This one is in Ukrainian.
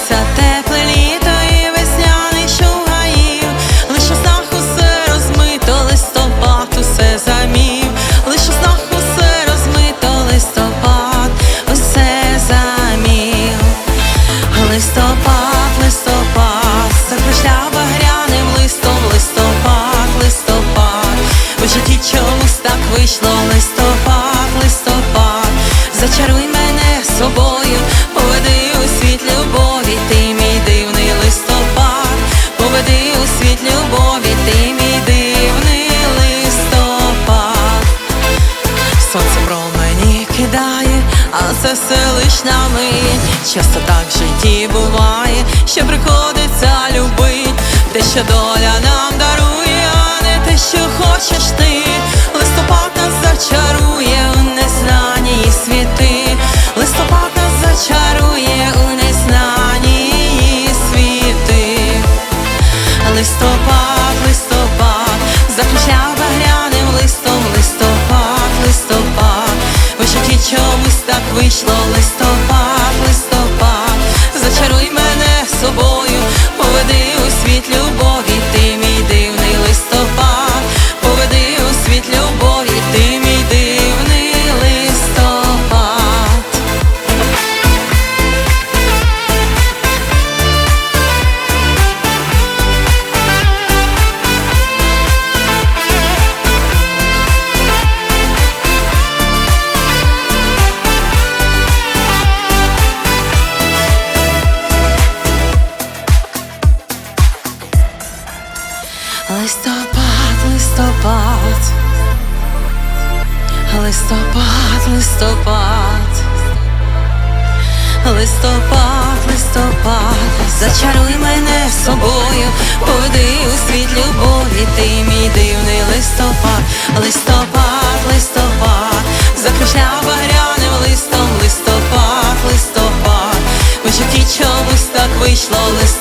Приходиться тепле літо і весняний шугаїв. Лише знах усе розмито, листопад усе замів. Лише знах усе розмито, листопад усе замів. Листопад, листопад, закружляв багряним листом, листопад, листопад, в житті чомусь так вийшло, листопад, листопад, зачаруй мене собою, але це все лиш на мить. Часто так в житті буває, що приходиться любить те, що доля нам дарує, а не те, що хочеш вийшло, листопад, Листопад, листопад, листопад, листопад, листопад, листопад, зачаруй мене собою, поведи у світ любові, ти мій дивний листопад, листопад, листопад, закружляв багряним листом, листопад, листопад, в житті чомусь так вийшло. Листопад.